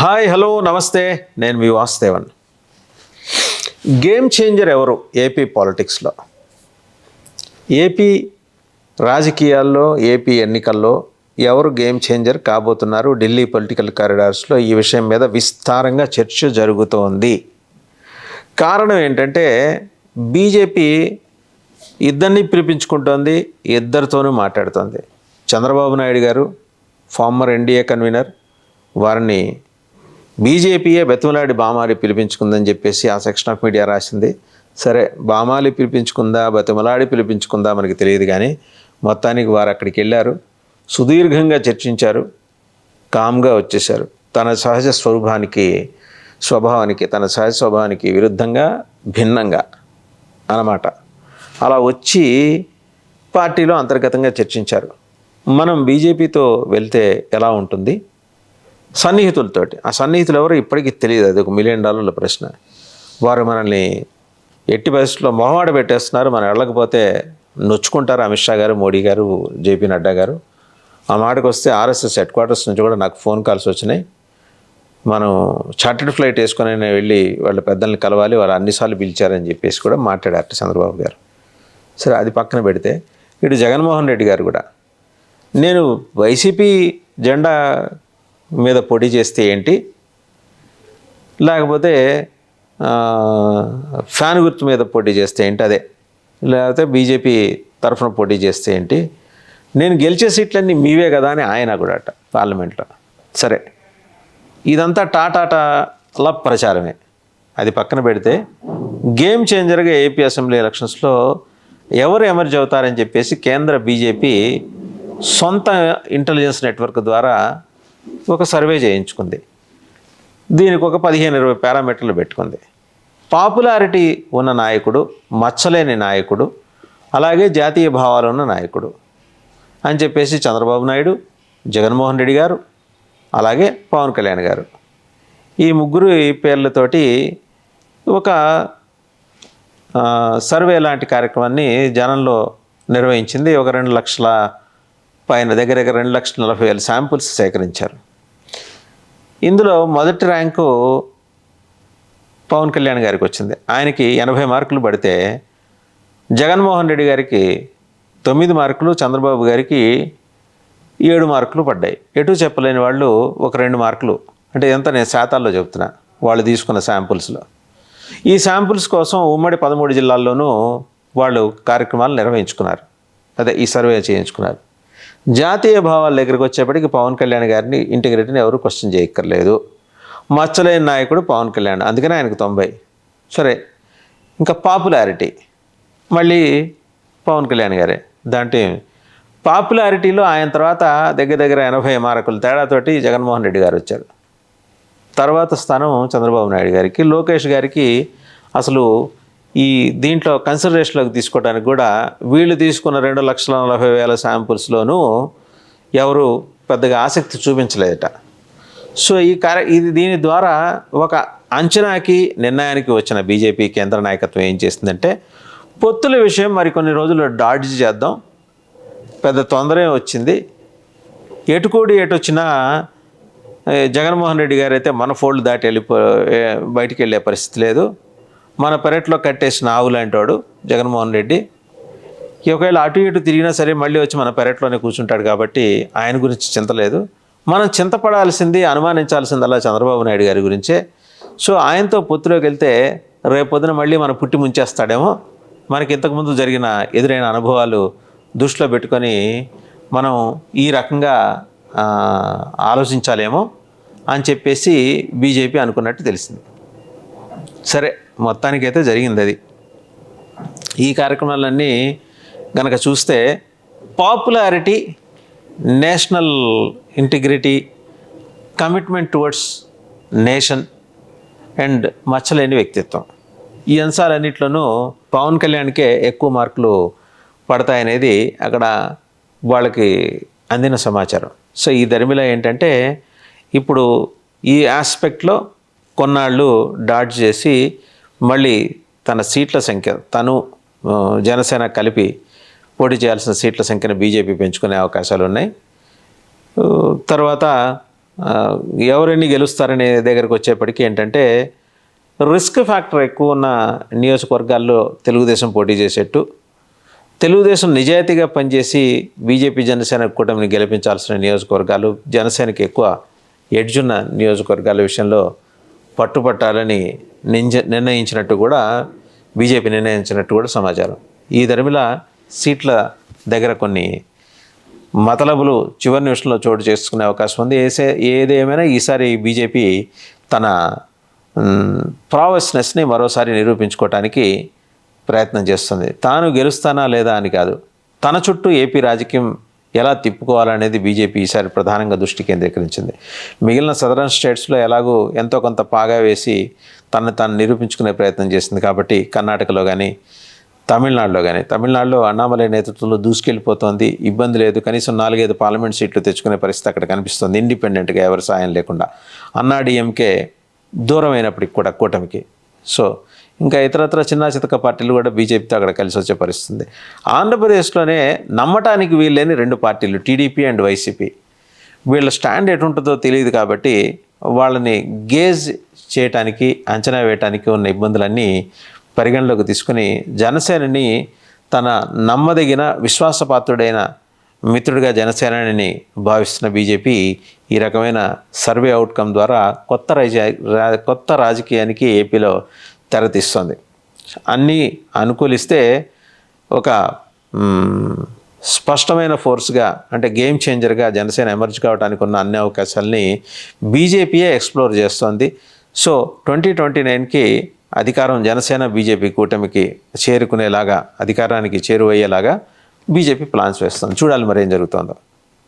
Hi hello నమస్తే. నేను మీ వాసుదేవన్ గేమ్ చేంజర్ ఎవరు ఏపీ పాలిటిక్స్లో? ఏపీ రాజకీయాల్లో ఏపీ ఎన్నికల్లో ఎవరు గేమ్ చేంజర్ కాబోతున్నారు? ఢిల్లీ పొలిటికల్ కారిడార్స్లో ఈ విషయం మీద విస్తారంగా చర్చ జరుగుతోంది. కారణం ఏంటంటే బీజేపీ ఇద్దరిని పిలిపించుకుంటోంది ఇద్దరితోనూ మాట్లాడుతోంది. చంద్రబాబు నాయుడు గారు ఫార్మర్ ఎన్డీఏ కన్వీనర్ వారిని బీజేపీయే బెతుమలాడి బామాలి పిలిపించుకుందని చెప్పేసి ఆ సెక్షన్ ఆఫ్ మీడియా రాసింది. సరే బామాలి పిలిపించుకుందా బతిమలాడి పిలిపించుకుందా మనకి తెలియదు కానీ మొత్తానికి వారు అక్కడికి వెళ్ళారు. సుదీర్ఘంగా చర్చించారు. కామ్గా వచ్చేశారు. తన సహజ స్వరూపానికి స్వభావానికి తన సహజ స్వభావానికి విరుద్ధంగా భిన్నంగా అన్నమాట. అలా వచ్చి పార్టీలో అంతర్గతంగా చర్చించారు. మనం బీజేపీతో వెళ్తే ఎలా ఉంటుంది? సన్నిహితులతోటి. ఆ సన్నిహితులు ఎవరు ఇప్పటికీ తెలియదు. అది ఒక మిలియన్ డాలర్ల ప్రశ్న. వారు మనల్ని ఎట్టి పరిస్థితుల్లో మొహమాట పెట్టేస్తున్నారు. మనం వెళ్ళకపోతే నొచ్చుకుంటారు అమిత్ షా గారు మోడీ గారు జేపీ నడ్డా గారు. ఆ మాటకు వస్తే ఆర్ఎస్ఎస్ హెడ్ క్వార్టర్స్ నుంచి కూడా నాకు ఫోన్ కాల్స్ వచ్చినాయి. మనం చార్టెడ్ ఫ్లైట్ వేసుకొని వెళ్ళి వాళ్ళ పెద్దల్ని కలవాలి. వాళ్ళు అన్నిసార్లు పిలిచారని చెప్పేసి కూడా మాట్లాడారు చంద్రబాబు గారు. సరే అది పక్కన పెడితే ఇటు జగన్మోహన్ రెడ్డి గారు కూడా నేను వైసీపీ జెండా మీద పోటీ చేస్తే ఏంటి? లేకపోతే ఫ్యాన్ గుర్తు మీద పోటీ చేస్తే ఏంటి అదే? లేకపోతే బీజేపీ తరఫున పోటీ చేస్తే ఏంటి? నేను గెలిచే సీట్లన్నీ మీవే కదా అని ఆయన కూడా అట పార్లమెంట్లో. సరే. ఇదంతా టాటాటాల ప్రచారమే. అది పక్కన పెడితే గేమ్ చేంజర్గా ఏపీ అసెంబ్లీ ఎలక్షన్స్లో ఎవరు ఎమర్జ్ అవుతారని చెప్పేసి కేంద్ర బీజేపీ సొంత ఇంటెలిజెన్స్ నెట్వర్క్ ద్వారా ఒక సర్వే చేయించుకుంది. దీనికి ఒక పదిహేను ఇరవై పారామీటర్లు పెట్టుకుంది. పాపులారిటీ ఉన్న నాయకుడు మచ్చలేని నాయకుడు అలాగే జాతీయ భావాలు ఉన్న నాయకుడు అని చెప్పేసి చంద్రబాబు నాయుడు జగన్మోహన్ రెడ్డి గారు అలాగే పవన్ కళ్యాణ్ గారు. ఈ ముగ్గురు ఈ పేర్లతోటి ఒక సర్వే లాంటి కార్యక్రమాన్ని జనంలో నిర్వహించింది ఒక రెండు లక్షల పైన దగ్గర దగ్గర రెండు లక్షల నలభై వేల శాంపుల్స్ సేకరించారు. ఇందులో మొదటి ర్యాంకు పవన్ కళ్యాణ్ గారికి వచ్చింది. ఆయనకి ఎనభై మార్కులు పడితే జగన్మోహన్ రెడ్డి గారికి తొమ్మిది మార్కులు చంద్రబాబు గారికి ఏడు మార్కులు పడ్డాయి. ఎటు చెప్పలేని వాళ్ళు ఒక రెండు మార్కులు. అంటే ఎంత నేను శాతాల్లో చెప్తున్నా వాళ్ళు తీసుకున్న శాంపుల్స్లో. ఈ శాంపుల్స్ కోసం ఉమ్మడి పదమూడు జిల్లాల్లోనూ వాళ్ళు కార్యక్రమాలు నిర్వహించుకున్నారు. అదే ఈ సర్వే చేయించుకున్నారు. జాతీయ భావాల దగ్గరికి వచ్చేప్పటికి పవన్ కళ్యాణ్ గారిని ఇంటిగ్రిటీని ఎవరు క్వశ్చన్ చేయక్కర్లేదు. మచ్చలేని నాయకుడు పవన్ కళ్యాణ్. అందుకనే ఆయనకు తొంభై. సరే ఇంకా పాపులారిటీ. మళ్ళీ పవన్ కళ్యాణ్ గారే. దాంట్లో పాపులారిటీలో ఆయన తర్వాత దగ్గర దగ్గర ఎనభై మార్కులు తేడాతోటి జగన్మోహన్ రెడ్డి గారు వచ్చారు. తర్వాత స్థానం చంద్రబాబు నాయుడు గారికి లోకేష్ గారికి అసలు ఈ దీంట్లో కన్సిడరేషన్లోకి తీసుకోవడానికి కూడా వీళ్ళు తీసుకున్న రెండు లక్షల నలభై వేల శాంపుల్స్లోనూ ఎవరు పెద్దగా ఆసక్తి చూపించలేదట. సో ఈ కార్య ఇది దీని ద్వారా ఒక అంచనాకి నిర్ణయానికి వచ్చిన బీజేపీ కేంద్ర నాయకత్వం ఏం చేసిందంటే పొత్తుల విషయం మరికొన్ని రోజులు డాడ్జ్ చేద్దాం. పెద్ద తొందరే వచ్చింది. ఎటుకోడి ఎటు వచ్చినా జగన్మోహన్ రెడ్డి గారు అయితే మన ఫోల్డ్ దాటి వెళ్ళిపో బయటికి వెళ్ళే పరిస్థితి లేదు. మన పెరట్లో కట్టేసిన ఆవు లాంటివాడు జగన్మోహన్ రెడ్డి ఒకవేళ అటు ఇటు తిరిగినా సరే మళ్ళీ వచ్చి మన పెరట్లోనే కూర్చుంటాడు కాబట్టి ఆయన గురించి చింత లేదు. మనం చింతపడాల్సింది అనుమానించాల్సింది అలా చంద్రబాబు నాయుడు గారి గురించే. సో ఆయనతో పొత్తులోకి వెళ్తే రేపొద్దున మళ్ళీ మన పుట్టి ముంచేస్తాడేమో. మనకి ఇంతకుముందు జరిగిన ఎదురైన అనుభవాలు దృష్టిలో పెట్టుకొని మనం ఈ రకంగా ఆలోచించాలేమో అని చెప్పేసి బీజేపీ అనుకున్నట్టు తెలిసింది. సరే మొత్తానికైతే జరిగింది అది. ఈ కార్యక్రమాలన్నీ గనక చూస్తే popularity national integrity commitment towards nation and మచ్చలేని వ్యక్తిత్వం. ఈ అంశాలన్నింటిలోనూ పవన్ కళ్యాణ్కే ఎక్కువ మార్కులు పడతాయనేది అక్కడ వాళ్ళకి అందిన సమాచారం. సో ఈ దరిమిలా ఏంటంటే ఇప్పుడు ఈ ఆస్పెక్ట్లో కొన్నాళ్ళు డాట్ చేసి మళ్ళీ తన సీట్ల సంఖ్య తను జనసేన కలిపి పోటీ చేయాల్సిన సీట్ల సంఖ్యను బీజేపీ పెంచుకునే అవకాశాలు ఉన్నాయి. తర్వాత ఆ, ఎవరెన్ని గెలుస్తారనే దగ్గరకు వచ్చేప్పటికీ ఏంటంటే రిస్క్ ఫ్యాక్టర్ ఎక్కువ ఉన్న నియోజకవర్గాల్లో తెలుగుదేశం పోటీ చేసేట్టు తెలుగుదేశం నిజాయితీగా పనిచేసి బీజేపీ జనసేన కూటమిని గెలిపించాల్సిన నియోజకవర్గాలు జనసేనకి ఎక్కువ ఎడ్జున్న నియోజకవర్గాల విషయంలో పట్టుపట్టాలని నింజ నిర్ణయించినట్టు కూడా బీజేపీ నిర్ణయించినట్టు కూడా సమాచారం. ఈ ధర్మిల సీట్ల దగ్గర కొన్ని మతలబులు చివరి నిమిషంలో చోటు చేసుకునే అవకాశం ఉంది. ఏసే ఏదేమైనా ఈసారి బీజేపీ తన ప్రావెస్నెస్ని మరోసారి నిరూపించుకోవటానికి ప్రయత్నం చేస్తుంది. తాను గెలుస్తానా లేదా అని కాదు. తన చుట్టూ ఏపీ రాజకీయం ఎలా తిప్పుకోవాలనేది బీజేపీ ఈసారి ప్రధానంగా దృష్టి కేంద్రీకరించింది. మిగిలిన సదరన్ స్టేట్స్లో ఎలాగూ ఎంతో కొంత పాగా వేసి తనను తాను నిరూపించుకునే ప్రయత్నం చేసింది కాబట్టి కర్ణాటకలో కానీ తమిళనాడులో కానీ తమిళనాడులో అన్నామలై నేతృత్వంలో దూసుకెళ్ళిపోతోంది. ఇబ్బంది లేదు. కనీసం నాలుగైదు పార్లమెంట్ సీట్లు తెచ్చుకునే పరిస్థితి అక్కడ కనిపిస్తుంది. ఇండిపెండెంట్గా ఎవరి సాయం లేకుండా. అన్నాడీఎంకే దూరమైనప్పటికి కూడా కూటమికి. సో ఇంకా ఇతరత్ర చిన్న చితక పార్టీలు కూడా బీజేపీతో అక్కడ కలిసి వచ్చే పరిస్థితి ఉంది ఆంధ్రప్రదేశ్లోనే నమ్మటానికి వీల్లేని రెండు పార్టీలు టీడీపీ అండ్ వైసీపీ. వీళ్ళ స్టాండ్ ఎటుంటుందో తెలియదు కాబట్టి వాళ్ళని గేజ్ చేయటానికి అంచనా వేయటానికి ఉన్న ఇబ్బందులన్నీ పరిగణలోకి తీసుకుని జనసేనని తన నమ్మదగిన విశ్వాసపాత్రుడైన మిత్రుడిగా జనసేనని భావిస్తున్న బీజేపీ ఈ రకమైన సర్వే అవుట్కమ్ ద్వారా కొత్త రాజ రా- కొత్త రాజకీయానికి ఏపీలో తెరతీస్తుంది. అన్నీ అనుకూలిస్తే ఒక స్పష్టమైన ఫోర్స్గా అంటే గేమ్ చేంజర్గా జనసేన ఎమర్జ్ కావడానికి ఉన్న అన్ని అవకాశాలని బీజేపీయే ఎక్స్ప్లోర్ చేస్తోంది. సో ట్వంటీ ట్వంటీ నైన్కి అధికారం జనసేన బీజేపీ కూటమికి చేరుకునేలాగా అధికారానికి చేరువయ్యేలాగా బీజేపీ ప్లాన్స్ వేస్తుంది. చూడాలి మరి ఏం జరుగుతుందో.